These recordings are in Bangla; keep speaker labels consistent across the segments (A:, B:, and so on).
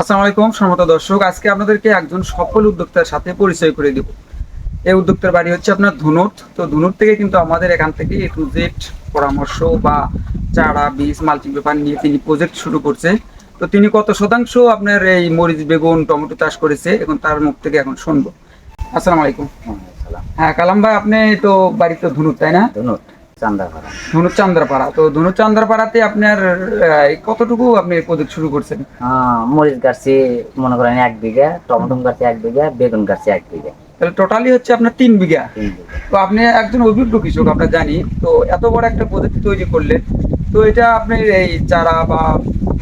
A: আসসালামু আলাইকুম সম্মত দর্শক। আজকে আপনাদেরকে একজন সফল উদ্যোক্তার সাথে পরিচয় করে দেব। এই উদ্যোক্তার বাড়ি হচ্ছে আপনার ধুনুট। তো ধুনুট থেকে কিন্তু আমাদের এখান থেকে এ টু জেড পরামর্শ বা চারা বীজ মাল্টিং পেপার নিয়ে তিনি প্রজেক্ট শুরু করছে। তো তিনি কত শতাংশ আপনার এই মরিচ বেগুন টমেটো চাষ করেছে? এখন তার মুখ থেকে এখন শুনব। আসসালামু আলাইকুম। হ্যাঁ কালাম ভাই আপনি তো বাড়িতে ধুনুট তাই না?
B: ধনুট। চান্দাপাড়া।
A: চান্দ্রাপাড়া তো চান্দ্রাপাড়াতে আপনার কতটুকু আপনি প্রজেক্ট শুরু করছেন?
B: মরিচ গাছছি মনে করেন এক বিঘা টমেটো গাছে এক বিঘা বেগুন গাছে এক বিঘা।
A: তাহলে টোটালি হচ্ছে আপনার তিন বিঘা। তো আপনি একজন অভিজ্ঞ কৃষক আমরা জানি। তো এত বড় একটা পদ্ধতি তৈরি করলেন। তো এটা আপনি এই চারা বা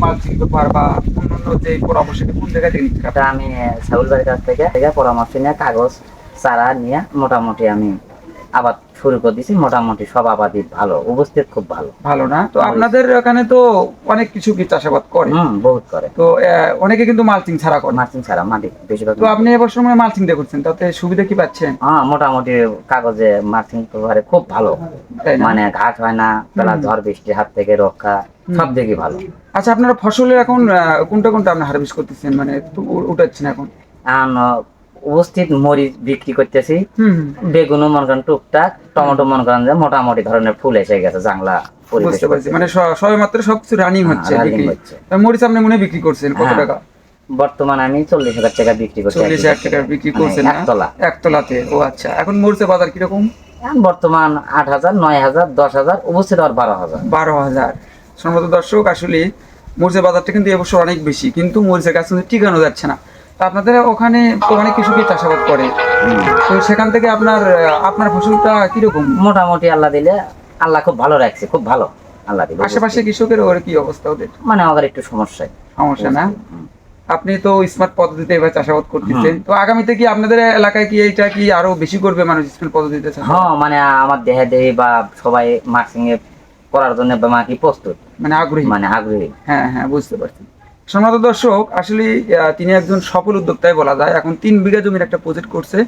A: মালচিং পেপার বা অন্যান্য যে পরামর্শ কোন জায়গা থেকে নিচ্ছেন
B: আমি ছাগল বাড়ির কাছ থেকে পরামর্শ নিয়ে কাগজ চারা নিয়ে মোটামুটি আমি আবাদ শুরু করে দিছি। মোটামুটি সব আবাদই ভালো উপস্থিত খুব ভালো।
A: ভালো না? তো আপনাদের এখানে তো অনেক কিছু কি চাষাবাদ করে?
B: হুম বহুত করে।
A: তো অনেকে কিন্তু মালচিং ছাড়া করে।
B: মার্চিং ছাড়া মাটি বেশিরভাগ
A: তো আপনি এবছর মানে মালচিং দিয়ে করছেন তাতে সুবিধা কি পাচ্ছেন?
B: হ্যাঁ মোটামুটি কাগজে মার্চিং পেপারে খুব ভালো।
A: তাই
B: মানে ঘাট হয় না বেলা ঝড় বৃষ্টির হাত থেকে রক্ষা সব দিকে ভালো।
A: আচ্ছা আপনারা ফসলের এখন কোনটা কোনটা আপনি হারভেস্ট করতেছেন? মানে উঠাচ্ছেন এখন?
B: এখন উপস্থিত মরিচ বিক্রি করতেছি। বেগুনও মনে করেন টুকটাক টমেটো মনে করেন যে মোটামুটি ধরনের ফুল এসে গেছে জাংলা
A: বুঝতে পারছি। মানে স- সবে মাত্র সবকিছু রানিং হচ্ছে
B: হ্যাঁ,
A: বিক্রি। মরিচ আপনি মনে বিক্রি করছেন কত
B: হ্যাঁ,
A: টাকা?
B: বর্তমানে আমি চল্লিশ হাজার টাকা বিক্রি করছি।
A: চল্লিশ হাজার টাকা বিক্রি
B: মানে
A: করছেন
B: একতলা।
A: একতলাতে। ও আচ্ছা এখন মরিচের বাজার কীরকম?
B: বর্তমান আট হাজার নয় হাজার দশ হাজার উপস্থিত আর বারো হাজার।
A: বারো হাজার। সম্ভবত দর্শক আসলে মরিচের বাজারটা কিন্তু এবছর অনেক বেশি কিন্তু মরিচের গাছ কিন্তু টিকানো যাচ্ছে না। আপনাদের ওখানে তো অনেক কৃষকই চাষাবাদ করে? তো সেখান থেকে আপনার আপনার ফসলটা কীরকম?
B: মোটামুটি আল্লাহ দিলে আল্লাহ খুব ভালো রাখছে খুব ভালো আল্লাহ দিলে
A: আশেপাশে কৃষকের ওর কি অবস্থা ওদের?
B: মানে আমাদের একটু সমস্যায়।
A: সমস্যা না? আপনি তো স্মার্ট পদ্ধতিতে এবার চাষাবাদ করতেছেন। তো আগামীতে কি আপনাদের এলাকায় কি এইটা কি আরও বেশি করবে মানুষ স্মার্ট পদ্ধতিতে
B: হ্যাঁ মানে আমার দেহে দেহে বা সবাই মার্কিং এ করার জন্য বা কি প্রস্তুত।
A: মানে আগ্রহী।
B: মানে আগ্রহী।
A: হ্যাঁ হ্যাঁ বুঝতে পারছি। সম্মানিত দর্শক আসলে তিনি একজন সফল উদ্যোক্তাই বলা যায়। এখন তিন বিঘা জমির একটা প্রজেক্ট করছে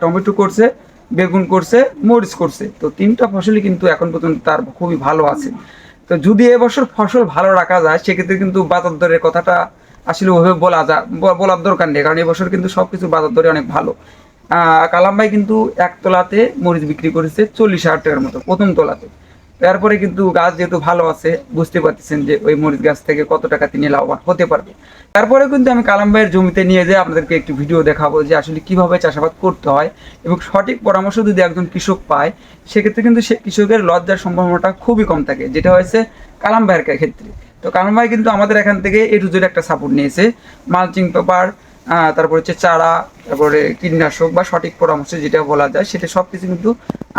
A: টমেটো করছে, বেগুন করছে, মরিচ করছে। তো তিনটা ফসলই কিন্তু এখন পর্যন্ত তার খুবই ভালো আছে। তো যদি এবছর ফসল ভালো রাখা যায়, সেক্ষেত্রে কিন্তু বাজার দরের কথাটা আসলে ওভাবে বলা যা, ব- বলার দরকার নেই, কারণ এবছর কিন্তু সবকিছু বাজার দরে অনেক ভালো। কালাম ভাই কিন্তু একতলাতে মরিচ বিক্রি করেছে চল্লিশ হাজার টাকার মতো, প্রথম তলাতে। তারপরে কিন্তু গাছ যেহেতু ভালো আছে, বুঝতে পারতেছেন যে ওই মরিচ গাছ থেকে কত টাকা তিনি লাভবান হতে পারবে। তারপরে কিন্তু আমি কালাম ভাইয়ের জমিতে নিয়ে যেয়ে আপনাদেরকে একটি ভিডিও দেখাবো যে আসলে কীভাবে চাষাবাদ করতে হয় এবং সঠিক পরামর্শ যদি একজন কৃষক পায়, সেক্ষেত্রে কিন্তু সে কৃষকের লজ্জার সম্ভাবনাটা খুবই কম থাকে, যেটা হয়েছে কালাম ভাইয়ের ক্ষেত্রে। তো কালাম ভাই কিন্তু আমাদের এখান থেকে এ টু একটা সাপোর্ট নিয়েছে মালচিং পেপার তারপর হচ্ছে চারা, তারপরে কীটনাশক বা সঠিক পরামর্শ যেটা বলা যায়, সেটা সব কিছু কিন্তু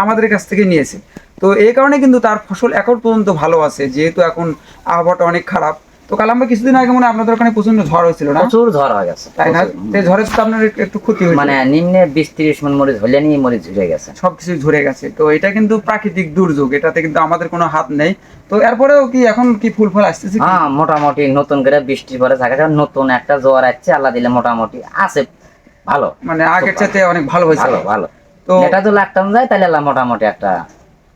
A: আমাদের কাছ থেকে নিয়েছে। তো এই কারণে কিন্তু তার ফসল এখন পর্যন্ত ভালো আছে যেহেতু এখন আবহাওয়াটা অনেক খারাপ। তো কালাম ভাই কিছুদিন আগে মনে আপনাদের ওখানে প্রচণ্ড ঝড় হয়েছিল না?
B: প্রচুর ঝড় হয়ে গেছে
A: তাই না?
B: প্রচুর।
A: তো ঝড়ের তো আপনার একটু- ক্ষতি হয়েছে
B: মানে নিম্নে বিশ তিরিশ মন মরিচ হলে নিয়ে মরিচ ঝুলে গেছে।
A: সবকিছু ঝরে গেছে। তো এটা কিন্তু প্রাকৃতিক দুর্যোগ এটাতে কিন্তু আমাদের কোনো হাত নেই। তো এরপরেও কি এখন কি ফুল ফল আসতেছে?
B: হ্যাঁ মোটামুটি নতুন করে বৃষ্টির পরে থাকা নতুন একটা জ্বর আসছে আল্লাহ দিলে মোটামুটি আছে ভালো।
A: মানে আগের চাইতে অনেক ভালো হয়েছে।
B: ভালো ভালো।
A: তো
B: এটা তো লাগতাম যায় তাহলে আল্লাহ মোটামুটি একটা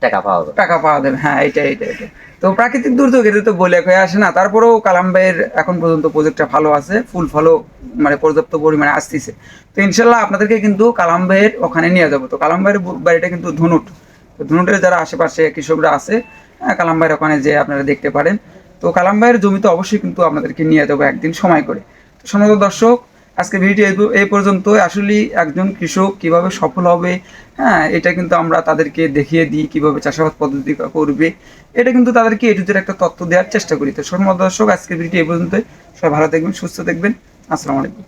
B: টাকা পাওয়া যাবে।
A: টাকা পাওয়া যাবে হ্যাঁ এটা এটা তো প্রাকৃতিক দুর্যোগ এটা তো বলে হয়ে আসে না। তারপরেও কালাম ভাইয়ের এখন পর্যন্ত প্রজেক্টটা ভালো আছে ফুল ফলও মানে পর্যাপ্ত পরিমাণে আসতেছে। তো ইনশাল্লাহ আপনাদেরকে কিন্তু কালাম ভাইয়ের ওখানে নিয়ে যাব। তো কালাম ভাইয়ের বাড়িটা কিন্তু ধনুট। তো ধনুটের যারা আশেপাশে কৃষকরা আছে হ্যাঁ, কালাম ভাইয়ের ওখানে যে আপনারা দেখতে পারেন। তো কালাম ভাইয়ের জমিতে অবশ্যই কিন্তু আপনাদেরকে নিয়ে যাব একদিন সময় করে। তো সমস্ত দর্শক আজকে ভিডিও এই- পর্যন্ত আসলে একজন কৃষক কীভাবে সফল হবে হ্যাঁ এটা কিন্তু আমরা তাদেরকে দেখিয়ে দিই, কীভাবে চাষাবাদ পদ্ধতি করবে। এটা কিন্তু তাদেরকে এটুদের একটা তথ্য দেওয়ার চেষ্টা করি। তো সর্বদর্শক দর্শক আজকে ভিডিও এই পর্যন্তই। সবাই ভালো থাকবেন, সুস্থ থাকবেন। আসসালামু আলাইকুম।